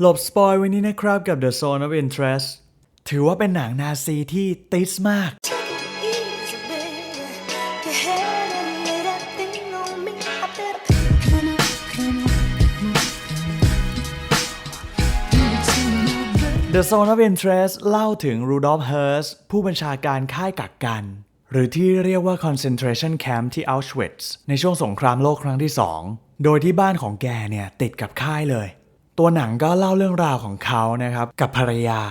หลบสปอยวันนี้นะครับกับ The Zone of Interest ถือว่าเป็นหนังนาซีที่ติสมากเดอะโซน of Interest เล่าถึง Rudolf Hearst ผู้บัญชาการค่ายกักกัน หรือที่เรียกว่าคอนเซนทร์ชันแ camp ที่ Auschwitz ในช่วงสงครามโลกครั้งที่ 2 โดยที่บ้านของแกเนี่ยติดกับค่ายเลย ตัวหนังก็เล่าเรื่องราวของเขานะครับกับภรรยา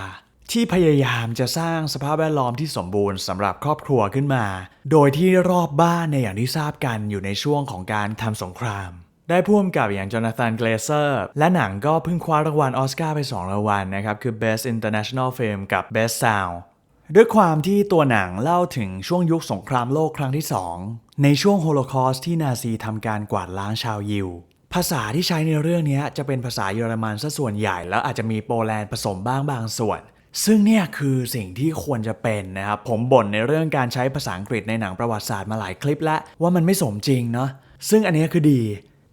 ที่พยายามจะสร้างสภาพแวดล้อมที่สมบูรณ์สำหรับครอบครัวขึ้นมา โดยที่รอบบ้านในอย่างที่ทราบกันอยู่ในช่วงของการทำสงครามได้พ่วงกับอย่างจอนาธานเกลเซอร์ และหนังก็เพิ่งคว้ารางวัลออสการ์ไป 2 รางวัลนะครับ คือ Best International Film กับ Best Sound ด้วยความที่ตัวหนังเล่าถึงช่วงยุคสงครามโลกครั้งที่ 2 ในช่วงโฮโลคอสที่นาซีทำการกวาดล้างชาวยิว ภาษาที่ใช้ในเรื่องนี้จะเป็นภาษาเยอรมันซะส่วนใหญ่ แล้วอาจจะมีโปแลนด์ผสมบ้างบางส่วน ซึ่งเนี่ยคือสิ่งที่ควรจะเป็นนะครับ ผมบ่นในเรื่องการใช้ภาษาอังกฤษในหนังประวัติศาสตร์มาหลายคลิปแล้ว ว่ามันไม่สมจริงเนาะซึ่งอันนี้คือดี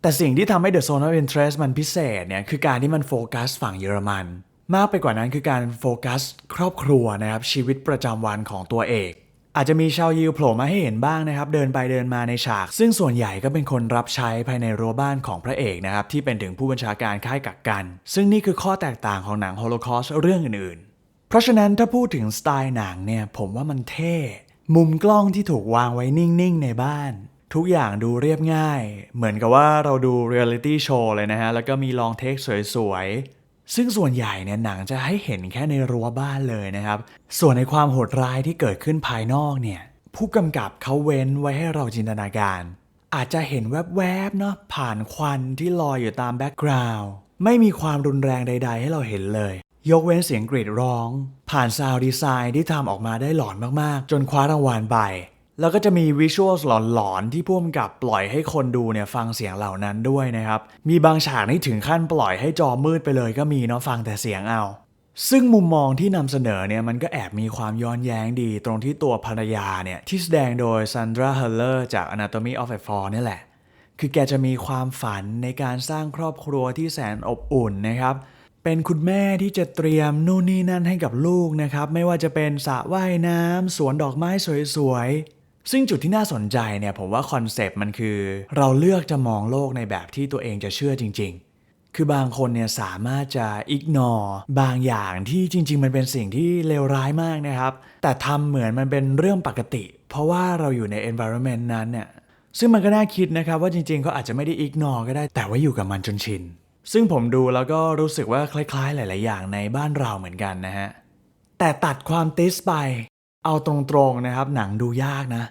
แต่สิ่งที่ทำให้ The Zone of Interest มันพิเศษเนี่ยคือการที่มันโฟกัสฝั่งเยอรมัน มากไปกว่านั้นคือการโฟกัสครอบครัวนะครับชีวิตประจำวันของตัวเอก อาจจะมีชาวยิวโผล่มาให้เห็นบ้างนะครับ เดินไปเดินมาในฉาก ซึ่งส่วนใหญ่ก็เป็นคนรับใช้ภายในรั้วบ้านของพระเอกนะครับ ที่เป็นถึงผู้บัญชาการค่ายกักกัน ซึ่งนี่คือข้อแตกต่างของหนังโฮโลคอสเรื่องอื่นๆ เพราะฉะนั้นถ้าพูดถึงสไตล์หนังเนี่ยผมว่ามันเท่ มุมกล้องที่ถูกวางไว้นิ่งๆในบ้าน ทุกอย่างดูเรียบง่าย เหมือนกับว่าเราดูเรียลิตี้โชว์เลยนะฮะแล้วก็มีลองเทคสวยๆ ซึ่งส่วนใหญ่เนี่ยหนังจะให้เห็นแค่ในรั้วบ้านเลยนะครับ ส่วนในความโหดร้ายที่เกิดขึ้นภายนอกเนี่ยผู้กำกับเขาเว้นไว้ให้เราจินตนาการ อาจจะเห็นแวบๆเนาะผ่านควันที่ลอยอยู่ตามแบ็กกราวด์ไม่มีความรุนแรงใด ๆ ให้เราเห็นเลย ยกเว้นเสียงกรีดร้อง ผ่านซาวด์ดีไซน์ที่ทำออกมาได้หลอนมากๆ จนคว้ารางวัลไป แล้วก็จะมีวิชวลหลอนๆที่พ่วงกับปล่อยให้คนดูเนี่ยฟังเสียงเหล่านั้นด้วยนะครับ มีบางฉากที่ถึงขั้นปล่อยให้จอมืดไปเลยก็มีเนาะฟังแต่เสียงเอา ซึ่งมุมมองที่นำเสนอเนี่ยมันก็แอบมีความย้อนแย้งดี ตรงที่ตัวภรรยาเนี่ยที่แสดงโดยซันดราเฮลเลอร์จาก Anatomy of a Fall นี่แหละ คือแกจะมีความฝันในการสร้างครอบครัวที่แสนอบอุ่นนะครับเป็นคุณแม่ที่จะเตรียมนู่นนี่นั่นให้กับลูกนะครับ ไม่ว่าจะเป็นสระว่ายน้ำสวนดอกไม้สวยๆ ซึ่งจุดที่น่าสนใจเนี่ยผมว่าคอนเซปต์มันคือ เราเลือกจะมองโลกในแบบที่ตัวเองจะเชื่อจริง ๆ คือบางคนเนี่ยสามารถจะ ignore บางอย่างที่จริง ๆ มันเป็นสิ่งที่เลวร้ายมากนะครับ แต่ทำเหมือนมันเป็นเรื่องปกติ เพราะว่าเราอยู่ใน environment นั้นเนี่ยซึ่งมันก็น่าคิดนะครับว่าจริงๆเขาอาจจะไม่ได้ ignore ก็ได้ แต่ว่าอยู่กับมันจนชิน ซึ่งผมดูแล้วก็รู้สึกว่าคล้าย ๆ หลาย ๆ อย่างในบ้านเราเหมือนกันนะฮะแต่ตัดความติสไป เอาตรงๆนะครับหนังดูยากนะ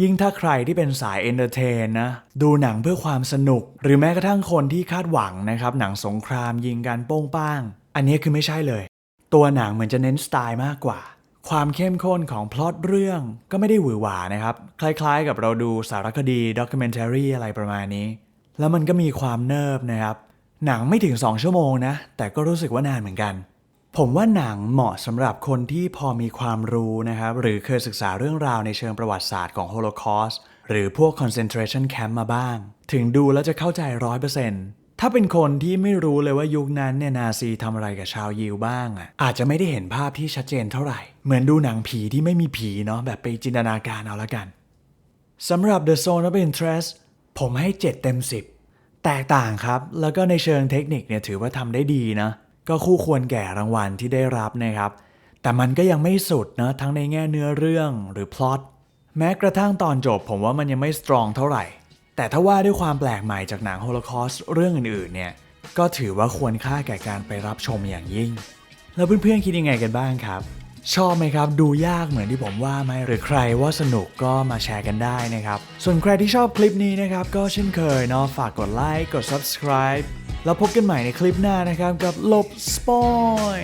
ยิ่งถ้าใครที่เป็นสายเอนเตอร์เทนนะ ดูหนังเพื่อความสนุก หรือแม้กระทั่งคนที่คาดหวังนะครับหนังสงครามยิงกันโป้งป้าง อันนี้คือไม่ใช่เลย ตัวหนังเหมือนจะเน้นสไตล์มากกว่า ความเข้มข้นของพล็อตเรื่องก็ไม่ได้หวือหวานะครับ คล้ายๆ กับเราดูสารคดีด็อกิเมนเทารีอะไรประมาณนี้ แล้วมันก็มีความเนิบนะครับหนังไม่ถึง 2 ชั่วโมงนะแต่ก็รู้สึกว่านานเหมือนกัน ผมว่าหนังเหมาะสำหรับคนที่พอมีความรู้นะครับหรือเคยศึกษาเรื่องราวในเชิงประวัติศาสตร์ของโฮโลคอสหรือพวก concentration camp มาบ้าง ถึงดูแล้วจะเข้าใจร้อยเปอร์เซ็นต์ถ้าเป็นคนที่ไม่รู้เลยว่ายุคนั้นเนี่ยนาซีทำอะไรกับชาวยิวบ้างอะอาจจะไม่ได้เห็นภาพที่ชัดเจนเท่าไหร่ เหมือนดูหนังผีที่ไม่มีผีเนาะแบบไปจินตนาการเอาละกันสำหรับ The Zone of Interest ผมให้ 7 เต็ม 10 แตกต่างครับ แล้วก็ในเชิงเทคนิคเนี่ยถือว่าทำได้ดีนะ ก็คู่ควรแก่รางวัลที่ได้รับนะครับ แต่มันก็ยังไม่สุดนะทั้งในแง่เนื้อเรื่องหรือพล็อตแม้กระทั่งตอนจบผมว่ามันยังไม่สตรองเท่าไหร่ แต่ถ้าว่าด้วยความแปลกใหม่จากหนังโฮโลคอสเรื่องอื่นๆเนี่ยก็ถือว่าควรค่าแก่การไปรับชมอย่างยิ่ง แล้วเพื่อนๆคิดยังไงกันบ้างครับ ชอบไหมครับ ดูยากเหมือนที่ผมว่าไหมหรือใครว่าสนุกก็มาแชร์กันได้นะครับ ส่วนใครที่ชอบคลิปนี้นะครับ ก็เช่นเคยเนาะฝากกดไลค์กด subscribe แล้วพบกันใหม่ในคลิปหน้านะครับกับลบสปอย